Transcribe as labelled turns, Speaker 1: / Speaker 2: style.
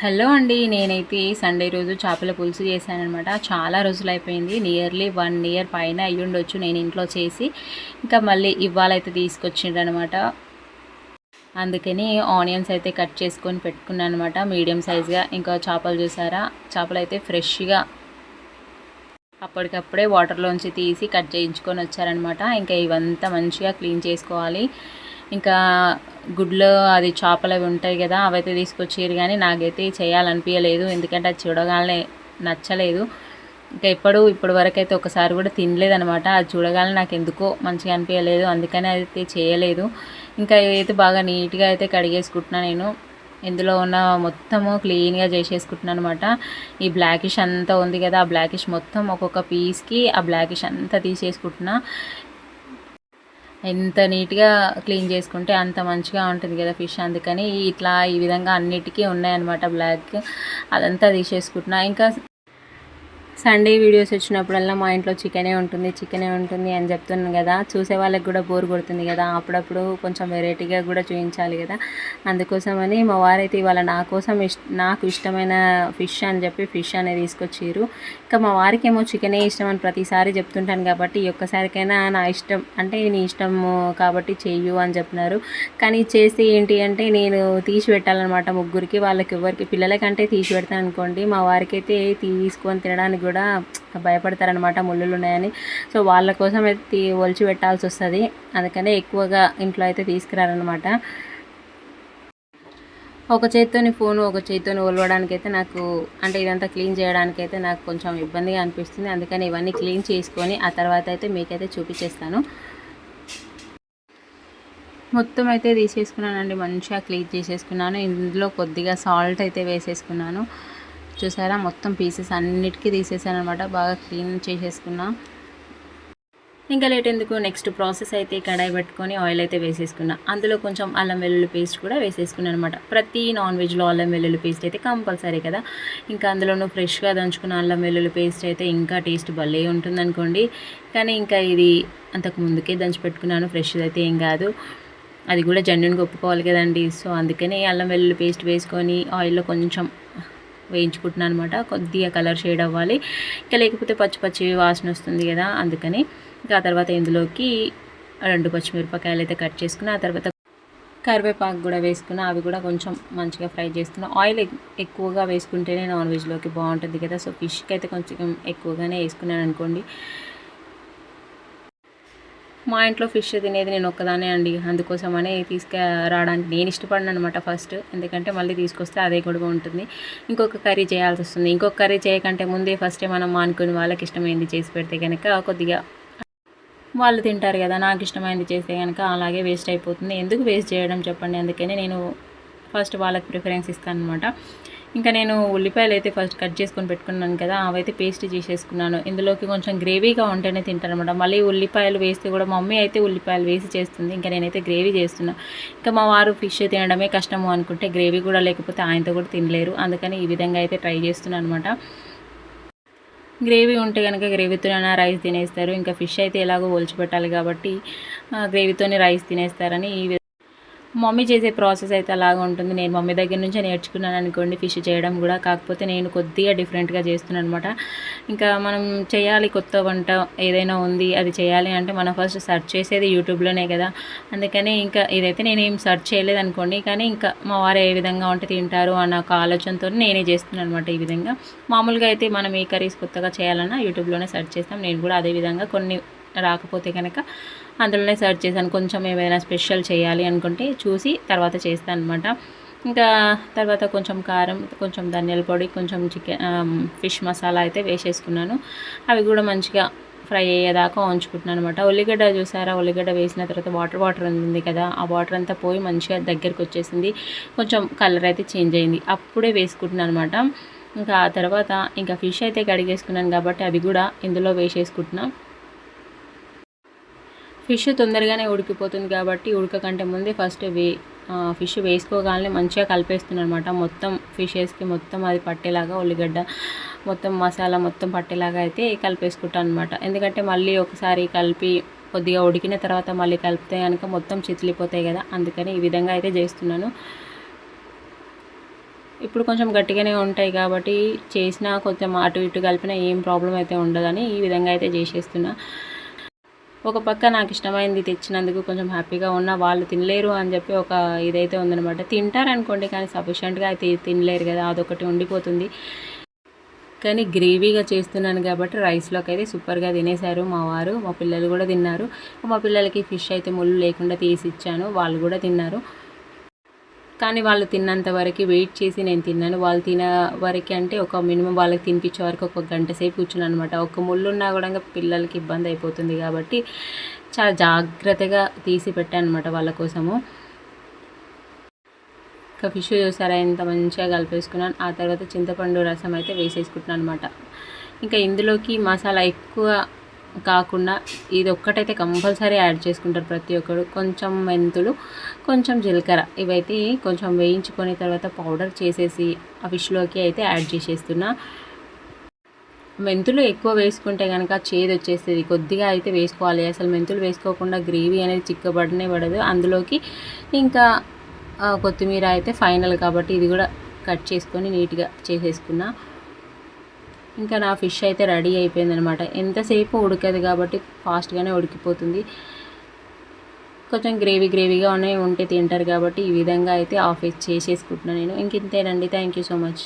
Speaker 1: Hello అండి నేనైతే Sunday రోజు చేపల పులుసు చేశానమాట చాలా రోజులు అయిపోయింది నియర్లీ వన్ ఇయర్ పైన అయ్యి ఉండొచ్చు నేను ఇంట్లో చేసి. ఇంకా మళ్ళీ ఇవాళైతే తీసుకొచ్చిండ్రనమాట అందుకని ఆనియన్స్ అయితే కట్ చేసుకొని పెట్టుకున్నాను అనమాట మీడియం సైజ్గా. ఇంకా చేపలు చూసారా? చేపలు అయితే ఫ్రెష్గా అప్పటికప్పుడే వాటర్లోంచి తీసి కట్ చేయించుకొని వచ్చారనమాట ఇంకా ఇవంతా మంచిగా క్లీన్ చేసుకోవాలి. ఇంకా గుడ్లు అది చేపలు అవి ఉంటాయి కదా అవైతే తీసుకొచ్చారు కానీ నాకైతే చేయాలనిపించలేదు ఎందుకంటే అది చూడగానే నచ్చలేదు. ఇంకా ఎప్పుడు ఇప్పటి వరకు అయితే ఒకసారి కూడా తినలేదనమాట అది చూడగానే నాకు ఎందుకో మంచిగా అనిపించలేదు అందుకని అయితే చేయలేదు. ఇంకా ఇదైతే బాగా నీట్గా అయితే కడిగేసుకుంటున్నా నేను. ఇందులో ఉన్న మొత్తము క్లీన్గా చేసేసుకుంటున్నాను అనమాట ఈ బ్లాకిష్ అంతా ఉంది కదా ఆ బ్లాకిష్ మొత్తం ఒక్కొక్క పీస్కి ఆ బ్లాకిష్ అంతా తీసేసుకుంటున్నా. ఎంత నీట్గా క్లీన్ చేసుకుంటే అంత మంచిగా ఉంటుంది కదా ఫిష్. అందుకని ఇట్లా ఈ విధంగా అన్నిటికీ ఉన్నాయన్నమాట బ్లాక్ అదంతా తీసేసుకుంటున్నా. ఇంకా సండే వీడియోస్ వచ్చినప్పుడల్లా మా ఇంట్లో చికెనే ఉంటుంది చికెనే ఉంటుంది అని చెప్తున్నాను కదా. చూసే వాళ్ళకి కూడా బోర్ కొడుతుంది కదా. అప్పుడప్పుడు కొంచెం వెరైటీగా కూడా చూపించాలి కదా. అందుకోసమని మా వారైతే ఇవాళ నా కోసం నాకు ఇష్టమైన ఫిష్ అని చెప్పి ఫిష్ అనేది తీసుకొచ్చారు ఇంకా మా వారికి ఏమో చికెనే ఇష్టం అని ప్రతిసారి చెప్తుంటాను కాబట్టి ఈ ఒక్కసారికైనా నా ఇష్టం అంటే నీ ఇష్టము కాబట్టి చెయ్యు అని చెప్పినారు. కానీ చేస్తే ఏంటి అంటే నేను తీసి పెట్టాలన్నమాట ముగ్గురికి. వాళ్ళకి ఎవరికి పిల్లలకంటే తీసి పెడతాను అనుకోండి. మా వారికైతే తీసుకొని తినడానికి కూడా భయపడతారనమాట ముళ్ళులు ఉన్నాయని. సో వాళ్ళ కోసం అయితే ఒలిచి పెట్టాల్సి వస్తుంది. అందుకనే ఎక్కువగా ఇంట్లో అయితే తీసుకురారనమాట ఒక చేత్తోని ఫోను ఒక చేత్తోని ఒలవడానికి అయితే నాకు అంటే ఇదంతా క్లీన్ చేయడానికి అయితే నాకు కొంచెం ఇబ్బందిగా అనిపిస్తుంది. అందుకని ఇవన్నీ క్లీన్ చేసుకొని ఆ తర్వాత అయితే మీకైతే చూపించేస్తాను. మొత్తం అయితే తీసేసుకున్నానండి. మంచిగా క్లీన్ చేసేసుకున్నాను. ఇందులో కొద్దిగా సాల్ట్ అయితే వేసేసుకున్నాను. చూసారా? మొత్తం పీసెస్ అన్నిటికీ తీసేసాను అనమాట బాగా క్లీన్ చేసేసుకున్నా. ఇంకా లేట్ ఎందుకు? నెక్స్ట్ ప్రాసెస్ అయితే కడాయి పెట్టుకొని ఆయిల్ అయితే వేసేసుకున్నా. అందులో కొంచెం అల్లం వెల్లుల్లి పేస్ట్ కూడా వేసేసుకున్నాను అనమాట ప్రతి నాన్ వెజ్లో అల్లం వెల్లుల్లి పేస్ట్ అయితే కంపల్సరీ కదా. ఇంకా అందులోనూ ఫ్రెష్గా దంచుకున్న అల్లం వెల్లుల్లి పేస్ట్ అయితే ఇంకా టేస్ట్ భలే ఉంటుంది అనుకోండి కానీ ఇంకా ఇది అంతకు ముందుకే దంచి పెట్టుకున్నాను. ఫ్రెష్ అయితే ఏం కాదు. అది కూడా జెన్యున్గా ఒప్పుకోవాలి కదండి. సో అందుకని అల్లం వెల్లుల్లి పేస్ట్ వేసుకొని ఆయిల్లో కొంచెం వేయించుకుంటున్నాను అనమాట కొద్దిగా కలర్ షేడ్ అవ్వాలి. ఇంకా లేకపోతే పచ్చి పచ్చి వాసన వస్తుంది కదా అందుకని ఇంకా ఆ తర్వాత ఇందులోకి రెండు పచ్చిమిరపకాయలు అయితే కట్ చేసుకుని ఆ తర్వాత కరివేపాకు కూడా వేసుకున్న అవి కూడా కొంచెం మంచిగా ఫ్రై చేసుకున్న. ఆయిల్ ఎక్కువగా వేసుకుంటేనే నాన్ వెజ్లోకి బాగుంటుంది కదా. సో ఫిష్కి అయితే కొంచెం ఎక్కువగానే వేసుకున్నాను అనుకోండి. మా ఇంట్లో ఫిష్ తినేది నేను ఒక్కదానే అండి. అందుకోసమనే తీసుకురావడానికి నేను ఇష్టపడిన అనమాట ఫస్ట్. ఎందుకంటే మళ్ళీ తీసుకొస్తే అదే గొడవ ఉంటుంది. ఇంకొక కర్రీ చేయాల్సి వస్తుంది. ఇంకొక కర్రీ చేయకంటే ముందే ఫస్టే మనం మానుకుని వాళ్ళకి ఇష్టమైంది చేసి పెడితే కనుక కొద్దిగా వాళ్ళు తింటారు కదా నాకు ఇష్టమైంది చేస్తే కనుక అలాగే వేస్ట్ అయిపోతుంది. ఎందుకు వేస్ట్ చేయడం చెప్పండి? అందుకని నేను ఫస్ట్ వాళ్ళకి ప్రిఫరెన్స్ ఇస్తాను అనమాట ఇంకా నేను ఉల్లిపాయలు అయితే ఫస్ట్ కట్ చేసుకొని పెట్టుకున్నాను కదా అవైతే పేస్ట్ చేసేసుకున్నాను. ఇందులోకి కొంచెం గ్రేవీగా ఉంటేనే తింటాను అనమాట మళ్ళీ ఉల్లిపాయలు వేస్తే కూడా మమ్మీ అయితే ఉల్లిపాయలు వేసి చేస్తుంది. ఇంకా నేనైతే గ్రేవీ చేస్తున్నా. ఇంకా మా వారు ఫిష్ తినడమే కష్టము అనుకుంటే గ్రేవీ కూడా లేకపోతే ఆయనతో కూడా తినలేరు. అందుకని ఈ విధంగా అయితే ట్రై చేస్తున్నాను అనమాట. గ్రేవీ ఉంటే కనుక గ్రేవీతోనే రైస్ తినేస్తారు. ఇంకా ఫిష్ అయితే ఎలాగో ఒలిచిపెట్టాలి కాబట్టి గ్రేవీతోనే రైస్ తినేస్తారని ఈ మమ్మీ చేసే ప్రాసెస్ అయితే అలాగా ఉంటుంది. నేను మమ్మీ దగ్గర నుంచే నేర్చుకున్నాను అనుకోండి ఫిష్ చేయడం కూడా. కాకపోతే నేను కొద్దిగా డిఫరెంట్గా చేస్తున్నాను అనమాట ఇంకా మనం చేయాలి కొత్త వంట ఏదైనా ఉంది అది చేయాలి అంటే మనం ఫస్ట్ సెర్చ్ చేసేది యూట్యూబ్లోనే కదా. అందుకని ఇంకా ఇదైతే నేను ఏం సెర్చ్ చేయలేదు అనుకోండి. కానీ ఇంకా మా వారు ఏ విధంగా వంట తింటారు అన్న ఒక ఆలోచనతో నేనే చేస్తున్నాను అనమాట ఈ విధంగా. మామూలుగా అయితే మనం ఏ కర్రీస్ కొత్తగా చేయాలన్నా యూట్యూబ్లోనే సెర్చ్ చేస్తాం. నేను కూడా అదే విధంగా కొన్ని రాకపోతే కనుక అందులోనే సెర్చ్ చేశాను కొంచెం ఏమైనా స్పెషల్ చేయాలి అనుకుంటే చూసి తర్వాత చేస్తాను అనమాట ఇంకా తర్వాత కొంచెం కారం కొంచెం ధనియాల పొడి కొంచెం చికెన్ ఫిష్ మసాలా అయితే వేసేసుకున్నాను. అవి కూడా మంచిగా ఫ్రై అయ్యేదాకా ఉంచుకుంటున్నాను అనమాట ఉల్లిగడ్డ చూసారా? ఉల్లిగడ్డ వేసిన తర్వాత వాటర్ వాటర్ ఉంది కదా ఆ వాటర్ అంతా పోయి మంచిగా దగ్గరికి వచ్చేసింది. కొంచెం కలర్ అయితే చేంజ్ అయింది. అప్పుడే వేసుకుంటున్నాను అనమాట ఇంకా ఆ తర్వాత ఇంకా ఫిష్ అయితే కడిగేసుకున్నాను కాబట్టి అవి కూడా ఇందులో వేసేసుకుంటున్నాను ఫిష్ తొందరగానే ఉడికిపోతుంది కాబట్టి ఉడకకంటే ముందే ఫస్ట్ వే ఫిష్ వేసుకోగానే మంచిగా కలిపేస్తున్నాను అనమాట మొత్తం ఫిషెస్కి మొత్తం అది పట్టేలాగా ఉల్లిగడ్డ మొత్తం మసాలా మొత్తం పట్టేలాగా అయితే కలిపేసుకుంటాను అనమాట ఎందుకంటే మళ్ళీ ఒకసారి కలిపి కొద్దిగా ఉడికిన తర్వాత మళ్ళీ కలిపితే కనుక మొత్తం చితిలిపోతాయి కదా అందుకని ఈ విధంగా అయితే చేస్తున్నాను. ఇప్పుడు కొంచెం గట్టిగానే ఉంటాయి కాబట్టి చేసినా కొంచెం అటు ఇటు కలిపినా ఏం ప్రాబ్లం అయితే ఉండదని ఈ విధంగా అయితే చేసేస్తున్నా. ఒక పక్క నాకు ఇష్టమైంది తెచ్చినందుకు కొంచెం హ్యాపీగా ఉన్నా వాళ్ళు తినలేరు అని చెప్పి ఒక ఇదైతే ఉందనమాట తింటారనుకోండి కానీ సఫిషియెంట్గా అయితే తినలేరు కదా అదొకటి ఉండిపోతుంది. కానీ గ్రేవీగా చేస్తున్నాను కాబట్టి రైస్లోకి అయితే సూపర్గా తినేశారు మా వారు మా పిల్లలు కూడా తిన్నారు. మా పిల్లలకి ఫిష్ అయితే ముళ్ళు లేకుండా తీసి ఇచ్చాను వాళ్ళు కూడా తిన్నారు. కానీ వాళ్ళు తిన్నంత వరకు వెయిట్ చేసి నేను తిన్నాను. వాళ్ళు తిన వరకు అంటే ఒక మినిమం వాళ్ళకి తినిపించే వరకు ఒక గంట సేపు కూర్చున్నాను అనమాట ఒక ముళ్ళు ఉన్నా కూడా పిల్లలకి ఇబ్బంది అయిపోతుంది కాబట్టి చాలా జాగ్రత్తగా తీసి పెట్టాను అనమాట వాళ్ళ కోసము. ఇంకా ఫిష్ చూసారా? ఎంత మంచిగా కలిపేసుకున్నాను. ఆ తర్వాత చింతపండు రసం అయితే వేసేసుకుంటున్నాను అనమాట ఇంకా ఇందులోకి మసాలా ఎక్కువ కాకుండా ఇది ఒక్కటైతే కంపల్సరీ యాడ్ చేసుకుంటారు ప్రతి ఒక్కరు. కొంచెం మెంతులు కొంచెం జీలకర్ర ఇవైతే కొంచెం వేయించుకొని తర్వాత పౌడర్ చేసేసి ఆ ఫిష్లోకి అయితే యాడ్ చేసేస్తున్నా. మెంతులు ఎక్కువ వేసుకుంటే కనుక చేదు వచ్చేస్తుంది. కొద్దిగా అయితే వేసుకోవాలి. అసలు మెంతులు వేసుకోకుండా గ్రేవీ అనేది చిక్కబడనే పడదు. అందులోకి ఇంకా కొత్తిమీర అయితే ఫైనల్ కాబట్టి ఇది కూడా కట్ చేసుకొని నీట్గా చేసేసుకున్నా. ఇంకా నా ఫిష్ అయితే రెడీ అయిపోయింది అనమాట ఎంతసేపు ఉడకదు కాబట్టి ఫాస్ట్గానే ఉడికిపోతుంది. కొంచెం గ్రేవీ గ్రేవీగా ఉన్నాయి ఉంటే తింటారు కాబట్టి ఈ విధంగా అయితే ఆఫ్ చేసేసుకుంటున్నాను నేను. ఇంక ఇంతేనండి. Thank you so much.